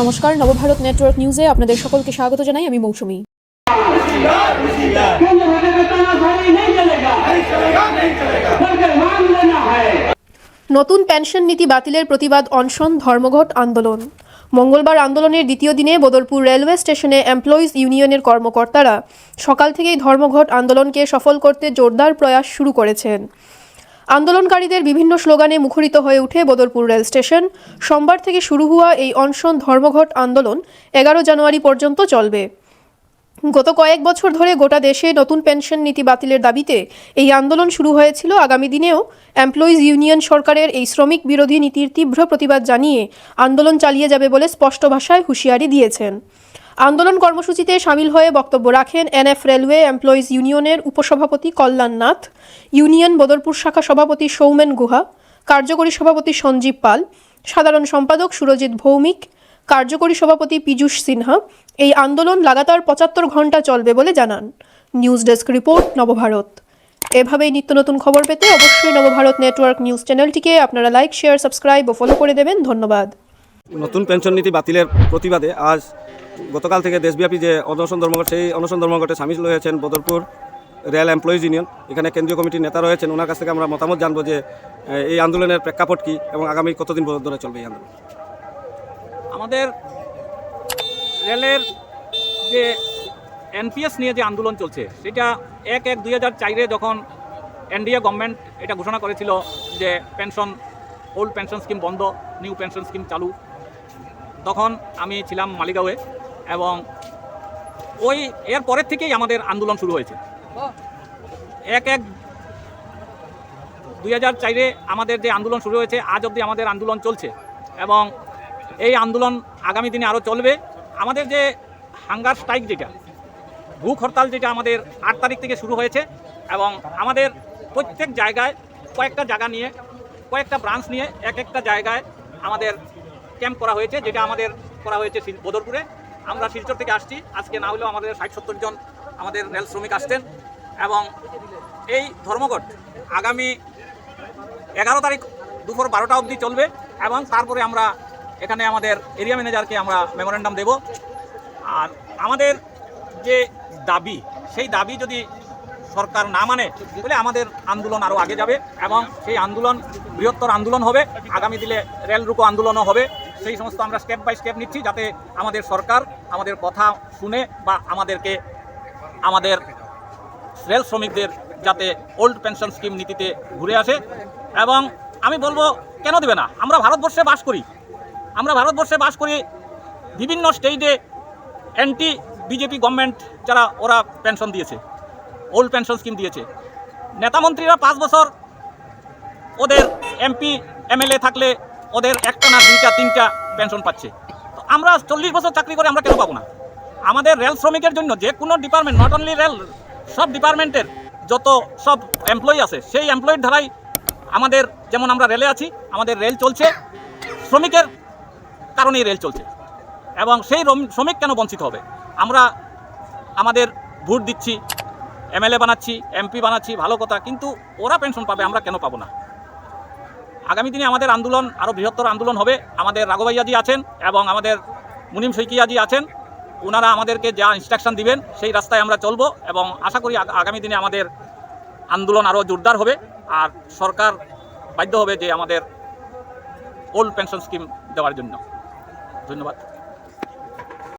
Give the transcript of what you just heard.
নমস্কার, নবভারত নেটওয়ার্ক নিউজে আপনাদের সকলকে স্বাগত জানাই, আমি মৌসুমি। নতুন পেনশন নীতি বাতিলের প্রতিবাদ অনশন, ধর্মঘট, আন্দোলন। মঙ্গলবার আন্দোলনের দ্বিতীয় দিনে বদরপুর রেলওয়ে স্টেশনে এমপ্লয়িজ ইউনিয়নের কর্মকর্তারা সকাল থেকেই ধর্মঘট আন্দোলনকে সফল করতে জোরদার প্রয়াস শুরু করেছেন। আন্দোলনকারীদের বিভিন্ন স্লোগানে মুখরিত হয়ে উঠে বদরপুর রেল স্টেশন। সোমবার থেকে শুরু হওয়া এই অনশন ধর্মঘট আন্দোলন এগারো জানুয়ারি পর্যন্ত চলবে। গত কয়েক বছর ধরে গোটা দেশে নতুন পেনশন নীতি বাতিলের দাবিতে এই আন্দোলন শুরু হয়েছিল। আগামী দিনেও এমপ্লয়িজ ইউনিয়ন সরকারের এই শ্রমিক বিরোধী নীতির তীব্র প্রতিবাদ জানিয়ে আন্দোলন চালিয়ে যাবে বলে স্পষ্ট ভাষায় হুঁশিয়ারি দিয়েছেন। আন্দোলন কর্মসূচিতে সামিল হয়ে বক্তব্য রাখেন এনএফ রেলওয়ে এমপ্লয়িজ ইউনিয়নের উপসভাপতি কল্যাণ নাথ, ইউনিয়ন বদরপুর শাখা সভাপতি সৌমেন গুহা, কার্যকরী সভাপতি সঞ্জীব পাল, সাধারণ সম্পাদক সুরজিৎ ভৌমিক, কার্যকরী সভাপতি পীযূষ সিনহা। এই আন্দোলন লাগাতার পঁচাত্তর ঘণ্টা চলবে বলে জানান। News desk report, Nabobharat. এভাবেই নিত্য নতুন খবর পেতে অবশ্যই নবভারত নেটওয়ার্ক নিউজ চ্যানেলটিকে আপনারা লাইক, শেয়ার, সাবস্ক্রাইব ও ফলো করে দেবেন। ধন্যবাদ। নতুন পেনশন নীতি বাতিলের প্রতিবাদে আজ গতকাল থেকে দেশব্যাপী যে অনশন ধর্মঘট, সেই অনশন ধর্মঘটে সামিল হয়েছেন বদরপুর রেল এমপ্লয়িজ ইউনিয়ন। এখানে কেন্দ্রীয় কমিটির নেতা রয়েছেন। ওনার কাছ থেকে আমরা মতামত জানব যে এই আন্দোলনের প্রেক্ষাপট কী এবং আগামী কতদিন ধরে চলবে এই আন্দোলন? আমাদের রেলের যে এনপিএস নিয়ে যে আন্দোলন চলছে, সেটা এক এক দুই হাজার চারে যখন এনডিএ গভর্নমেন্ট এটা ঘোষণা করেছিল যে পেনশন, ওল্ড পেনশন স্কিম বন্ধ, নিউ পেনশন স্কিম চালু তখন আমি ছিলাম মালিগাঁওয়ে এবং ওই এর পরের থেকেই আমাদের আন্দোলন শুরু হয়েছে। এক এক দুই হাজার চারে আমাদের যে আন্দোলন শুরু হয়েছে, আজ অবধি আমাদের আন্দোলন চলছে এবং এই আন্দোলন আগামী দিনে আরও চলবে। আমাদের যে হাঙ্গার স্ট্রাইক যেটা, ভূখ হরতাল যেটা আমাদের আট তারিখ থেকে শুরু হয়েছে এবং আমাদের প্রত্যেক জায়গায় কয়েকটা জায়গা নিয়ে, কয়েকটা ব্রাঞ্চ নিয়ে এক একটা জায়গায় আমাদের ক্যাম্প করা হয়েছে, যেটা আমাদের করা হয়েছে বদরপুরে। আমরা শিলচর থেকে আসছি। আজকে না হলেও আমাদের ষাট সত্তর জন আমাদের রেল শ্রমিক আসছেন। এবং এই ধর্মঘট আগামী এগারো তারিখ দুপুর বারোটা অবধি চলবে এবং তারপরে আমরা এখানে আমাদের এরিয়া ম্যানেজারকে আমরা মেমোরেন্ডাম দেব। আর আমাদের যে দাবি, সেই দাবি যদি সরকার না মানে তাহলে আমাদের আন্দোলন আরও আগে যাবে এবং সেই আন্দোলন, বৃহত্তর আন্দোলন হবে। আগামী দিনে রেল রুকো আন্দোলনও হবে। সেই সমস্ত আমরা স্টেপ বাই স্টেপ নিচ্ছি যাতে আমাদের সরকার আমাদের কথা শুনে বা আমাদেরকে আমাদের রেল শ্রমিকদের যাতে ওল্ড পেনশন স্কিম নীতিতে ঘুরে আসে। এবং আমি বলব, কেন দেবে না? আমরা ভারতবর্ষে বাস করি। আমরা ভারতবর্ষে বাস করি বিভিন্ন স্টেটে অ্যান্টি বিজেপি গভর্নমেন্ট যারা, ওরা পেনশন দিয়েছে ওল্ড পেনশন স্কিম দিয়েছে। নেতামন্ত্রীরা পাঁচ বছর ওদের এমপি এমএলএ থাকলে ওদের একটা না দুইটা, তিনটা পেনশন পাচ্ছে। তো আমরা চল্লিশ বছর চাকরি করে আমরা কেন পাবো না? আমাদের রেল শ্রমিকের জন্য যে কোনো ডিপার্টমেন্ট নট অনলি রেল সব ডিপার্টমেন্টের যত সব এমপ্লয়ি আছে, সেই এমপ্লয়ির ধারাই আমাদের, যেমন আমরা রেলে আছি, আমাদের রেল চলছে, শ্রমিকের কারণেই রেল চলছে। এবং সেই শ্রমিক কেন বঞ্চিত হবে? আমরা আমাদের ভোট দিচ্ছি এমএলএ বানাচ্ছি এমপি বানাচ্ছি, ভালো কথা, কিন্তু ওরা পেনশন পাবে, আমরা কেন পাবো না? আগামী দিনে আমাদের আন্দোলন আরও বৃহত্তর আন্দোলন হবে। আমাদের রাঘবাইয়াজি আছেন এবং আমাদের মুনিম শৈকিয়াজি আছেন। ওনারা আমাদেরকে যা ইনস্ট্রাকশন দিবেন, সেই রাস্তায় আমরা চলবো এবং আশা করি আগামী দিনে আমাদের আন্দোলন আরও জোরদার হবে। আর সরকার বাধ্য হবে যে আমাদের ওল্ড পেনশন স্কিম দেওয়ার জন্য। ধন্যবাদ।